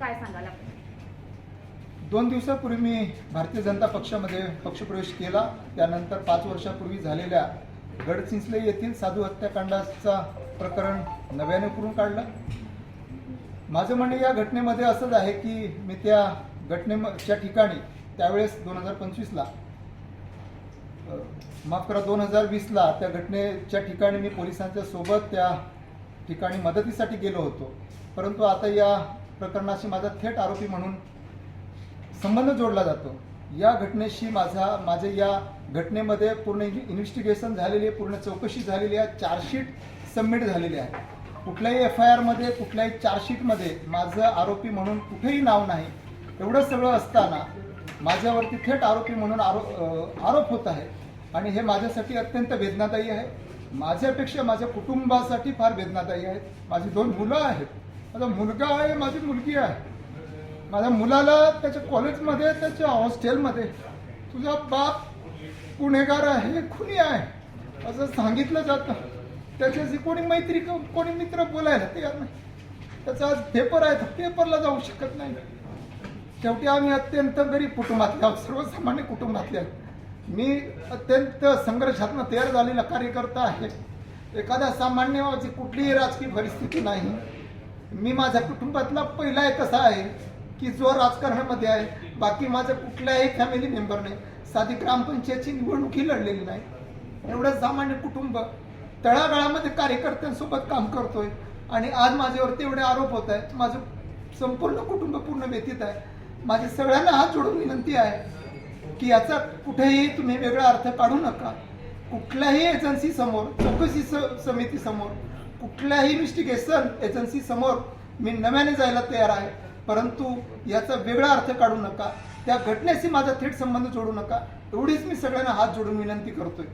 काय सांगाल दोन दिवसापूर्वी मी भारतीय जनता पक्षामध्ये पक्षप्रवेश केला. त्यानंतर पाच वर्षापूर्वी झालेल्या गडचिंचले येथील साधू हत्याकांडाचा प्रकरण नव्याने करून काढलं. माझं म्हणणं या घटनेमध्ये असंच आहे की मी त्या घटनेच्या ठिकाणी त्यावेळेस दोन हजार पंचवीसला माफ करा दोन हजार वीसला त्या घटनेच्या ठिकाणी मी पोलिसांच्या सोबत त्या ठिकाणी मदतीसाठी गेलो होतो. परंतु आता या प्रकरणाशी माझा थेट आरोपी म्हणून संबंध जोडला जातो. या घटनेशी माझा माझे या घटनेमध्ये पूर्ण इन्व्हेस्टिगेशन झालेली आहे पूर्ण चौकशी झालेली आहे चार्जशीट सबमिट झालेली आहे. कुठल्याही एफ आय आरमध्ये कुठल्याही चार्जशीटमध्ये माझं आरोपी म्हणून कुठेही नाव नाही एवढं सगळं असताना माझ्यावरती थेट आरोपी म्हणून आरोप आरोप होत आहे. आणि हे माझ्यासाठी अत्यंत वेदनादायी आहे. माझ्यापेक्षा माझ्या कुटुंबासाठी फार वेदनादायी आहे माझी दोन मुलं आहेत. माझा मुलगा आहे माझी मुलगी आहे. माझ्या मुलाला त्याच्या कॉलेजमध्ये त्याच्या हॉस्टेलमध्ये तुझा बाप गुन्हेगार आहे खुनी आहे. असं सांगितलं जातं. त्याच्याशी कोणी मैत्री कोणी मित्र बोलायला तयार नाही. त्याचा आज पेपर आहे तर पेपरला जाऊ शकत नाही. शेवटी आम्ही अत्यंत गरीब कुटुंबातले आहोत सर्वसामान्य कुटुंबातले मी अत्यंत संघर्षातनं तयार झालेला कार्यकर्ता आहे. एखाद्या सामान्य कुठलीही राजकीय परिस्थिती नाही मी माझ्या कुटुंबातला पहिला एक असा आहे की जो राजकारणामध्ये आहे बाकी माझं कुठल्याही फॅमिली मेंबर नाही साधी ग्रामपंचायतची निवडणुकी लढलेली नाही. एवढं सामान्य कुटुंब तळागाळामध्ये कार्यकर्त्यांसोबत काम करतोय आणि आज माझ्यावरती एवढे आरोप होत आहेत. माझं संपूर्ण कुटुंब पूर्ण व्यतीत आहे. माझी सगळ्यांना हात जोडून विनंती आहे की याचा कुठेही तुम्ही वेगळा अर्थ काढू नका. कुठल्याही एजन्सी समोर चौकशी स- समिती समोर कुठल्याही इन्व्हेस्टिगेशन एजन्सी समोर मी नव्याने जायला तयार आहे. परंतु याचा वेगळा अर्थ काढू नका. त्या घटनेशी माझा थेट संबंध जोडू नका. एवढीच मी सगळ्यांना हात जोडून विनंती करतोय.